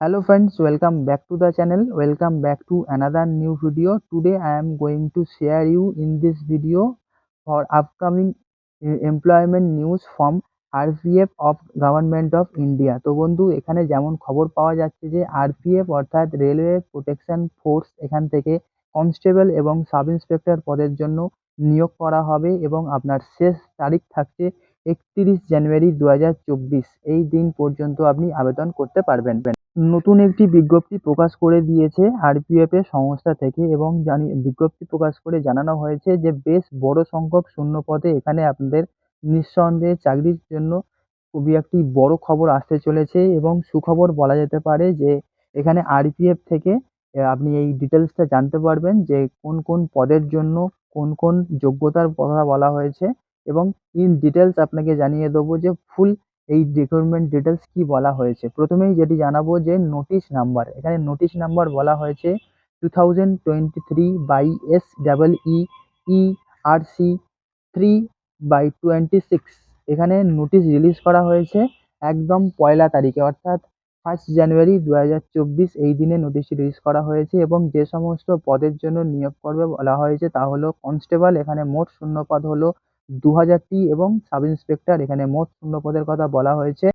Hello friends, welcome back to the channel. Welcome back to another new video. Today I am going to share you in this video for upcoming uh, employment news from RPF of government of India তো বন্ধু এখানে যেমন খবর পাওয়া যাচ্ছে যে RPF অর্থাৎ railway protection force এখান থেকে কনস্টেবল এবং সাব ইন্সপেক্টর পদের জন্য নিয়োগ করা হবে এবং আপনার শেষ তারিখ থাকছে একত্রিশ জানুয়ারি দু হাজার চব্বিশ, এই দিন পর্যন্ত আপনি আবেদন করতে পারবেন। নতুন একটি বিজ্ঞপ্তি প্রকাশ করে দিয়েছে আরপিএফ এর সংস্থা থেকে এবং জানি, বিজ্ঞপ্তি প্রকাশ করে জানানো হয়েছে যে বেশ বড় সংখ্যক শূন্য পদে এখানে আপনাদের নিঃসন্দেহে চাকরির জন্য খুবই একটি বড় খবর আসতে চলেছে এবং সুখবর বলা যেতে পারে যে এখানে আরপিএফ থেকে আপনি এই ডিটেলসটা জানতে পারবেন যে কোন কোন পদের জন্য কোন কোন যোগ্যতার কথা বলা হয়েছে। এবং ইন ডিটেলস আপনাকে জানিয়ে দেবো যে ফুল এই রিক্রুটমেন্ট ডিটেলস কি বলা হয়েছে। প্রথমেই যেটি জানাব যে নোটিশ নাম্বার এখানে নোটিশ নাম্বার বলা হয়েছে two thousand twenty three by S double E E R C three by twenty six এখানে নোটিশ রিলিজ করা হয়েছে একদম পয়লা তারিখে, অর্থাৎ ফার্স্ট জানুয়ারি দু হাজার চব্বিশ এই দিনে নোটিশটি রিলিজ করা হয়েছে এবং যে সমস্ত পদের জন্য নিয়োগ করবে বলা হয়েছে তা হলো কনস্টেবল এখানে মোট শূন্য পদ হলো দু হাজারটি এবং সাব ইন্সপেক্টর এখানে মোট শূন্য পদের কথা বলা হয়েছে।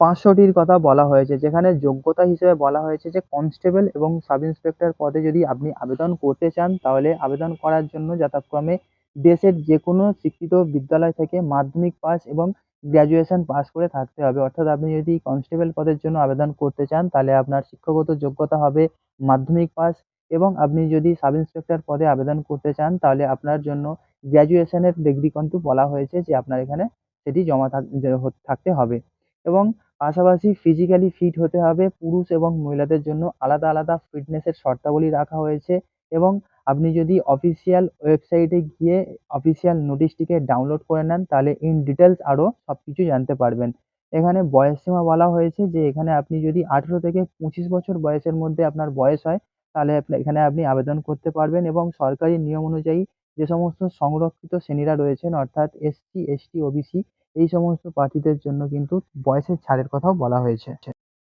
পাঁচশোটির কথা বলা হয়েছে, যেখানে যোগ্যতা হিসেবে বলা হয়েছে যে কনস্টেবল এবং সাব ইন্সপেক্টর পদে যদি আপনি আবেদন করতে চান, তাহলে আবেদন করার জন্য যথাক্রমে দেশের যে কোনো শিক্ষিত বিদ্যালয় থেকে মাধ্যমিক পাস এবং গ্র্যাজুয়েশন পাস করে থাকতে হবে। অর্থাৎ আপনি যদি কনস্টেবল পদের জন্য আবেদন করতে চান, তাহলে আপনার শিক্ষাগত যোগ্যতা হবে মাধ্যমিক পাস এবং আপনি যদি সাব ইন্সপেক্টর পদে আবেদন করতে চান, তাহলে আপনার জন্য গ্র্যাজুয়েশনের ডিগ্রি কিন্তু বলা হয়েছে যে আপনার এখানে সেটি জমা থাক থাকতে হবে। এবং পাশাপাশি ফিজিক্যালি ফিট হতে হবে, পুরুষ এবং মহিলাদের জন্য আলাদা আলাদা ফিটনেসের শর্তাবলী রাখা হয়েছে এবং আপনি যদি অফিসিয়াল ওয়েবসাইটে গিয়ে অফিসিয়াল নোটিশটিকে ডাউনলোড করে নেন, তাহলে ইন ডিটেলস আরও সব কিছু জানতে পারবেন। এখানে বয়সসীমা বলা হয়েছে যে এখানে আপনি যদি আঠেরো থেকে পঁচিশ বছর বয়সের মধ্যে আপনার বয়স হয়, তাহলে এখানে আপনি আবেদন করতে পারবেন এবং সরকারি নিয়ম অনুযায়ী যে সমস্ত সংরক্ষিত শ্রেণীরা রয়েছেন, অর্থাৎ এসসি এসটি ওবিসি এই সমস্ত প্রার্থীদের জন্য কিন্তু বয়সের ছাড়ের কথাও বলা হয়েছে।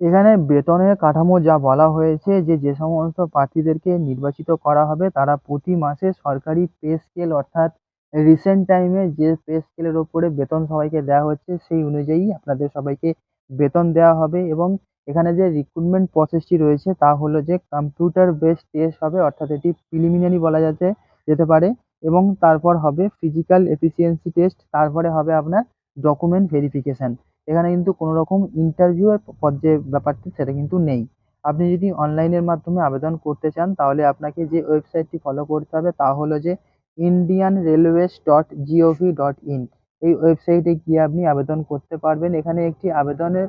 এখানে বেতনের কাঠামো যা বলা হয়েছে যে যে সমস্ত প্রার্থীদেরকে নির্বাচিত করা হবে, তারা প্রতি মাসে সরকারি পে স্কেল, অর্থাৎ রিসেন্ট টাইমে যে পে স্কেলের ওপরে বেতন সবাইকে দেওয়া হচ্ছে, সেই অনুযায়ী আপনাদের সবাইকে বেতন দেওয়া হবে এবং এখানে যে রিক্রুটমেন্ট প্রসেসটি রয়েছে, তা হলো যে কম্পিউটার বেসড টেস্ট হবে, অর্থাৎ এটি প্রিলিমিনারি বলা যাতে, যেতে পারে। এবং তারপর হবে ফিজিক্যাল এফিসিয়েন্সি টেস্ট তারপরে হবে আপনার ডকুমেন্ট ভেরিফিকেশান এখানে কিন্তু কোনো রকম ইন্টারভিউয়ের যে ব্যাপারটি, সেটা কিন্তু নেই। আপনি যদি অনলাইনের মাধ্যমে আবেদন করতে চান, তাহলে আপনাকে যে ওয়েবসাইটটি ফলো করতে হবে, তা হলো যে Indian railways dot GOV dot in এই ওয়েবসাইটে গিয়ে আপনি আবেদন করতে পারবেন। এখানে একটি আবেদনের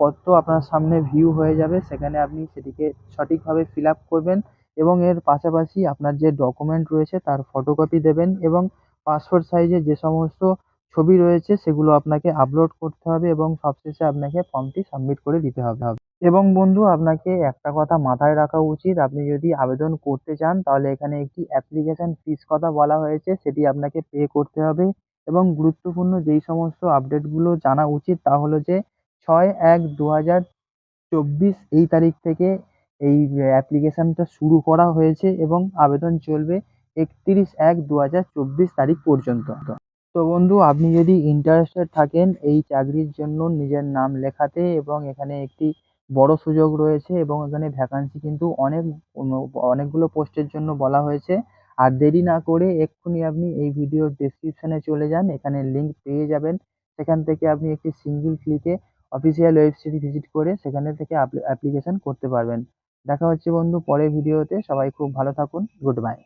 পত্র আপনার সামনে ভিউ হয়ে যাবে। সেখানে আপনি সেটিকে সঠিকভাবে ফিল আপ করবেন। এবং এর পাশাপাশি আপনার যে ডকুমেন্ট রয়েছে তার ফটোকপি দেবেন এবং পাসপোর্ট সাইজের যে সমস্ত ছবি রয়েছে সেগুলো আপনাকে আপলোড করতে হবে এবং সবশেষে আপনাকে ফর্মটি সাবমিট করে দিতে হবে। এবং বন্ধু, আপনাকে একটা কথা মাথায় রাখা উচিত, আপনি যদি আবেদন করতে চান তাহলে এখানে একটি অ্যাপ্লিকেশান ফিস কথা বলা হয়েছে, সেটি আপনাকে পে করতে হবে। এবং গুরুত্বপূর্ণ যেই সমস্ত আপডেটগুলো জানা উচিত তা হলো যে, ছয় এক দু হাজার চব্বিশ এই তারিখ থেকে এই অ্যাপ্লিকেশানটা শুরু করা হয়েছে এবং আবেদন চলবে একত্রিশ এক দু হাজার চব্বিশ তারিখ পর্যন্ত। তো বন্ধু, আপনি যদি ইন্টারেস্টেড থাকেন এই চাকরির জন্য নিজের নাম লেখাতে এবং এখানে একটি বড় সুযোগ রয়েছে এবং এখানে ভ্যাকান্সি কিন্তু অনেক অনেকগুলো পোস্টের জন্য বলা হয়েছে। আর দেরি না করে এক্ষুনি আপনি এই ভিডিওর ডেসক্রিপশানে চলে যান, এখানে লিঙ্ক পেয়ে যাবেন। সেখান থেকে আপনি একটি সিঙ্গেল ক্লিকে অফিসিয়াল ওয়েবসাইট ভিজিট করে সেখানে থেকে অ্যাপ্লিকেশান করতে পারবেন। দেখা হচ্ছে বন্ধু পরের ভিডিওতে সবাই খুব ভালো থাকুন। Good bye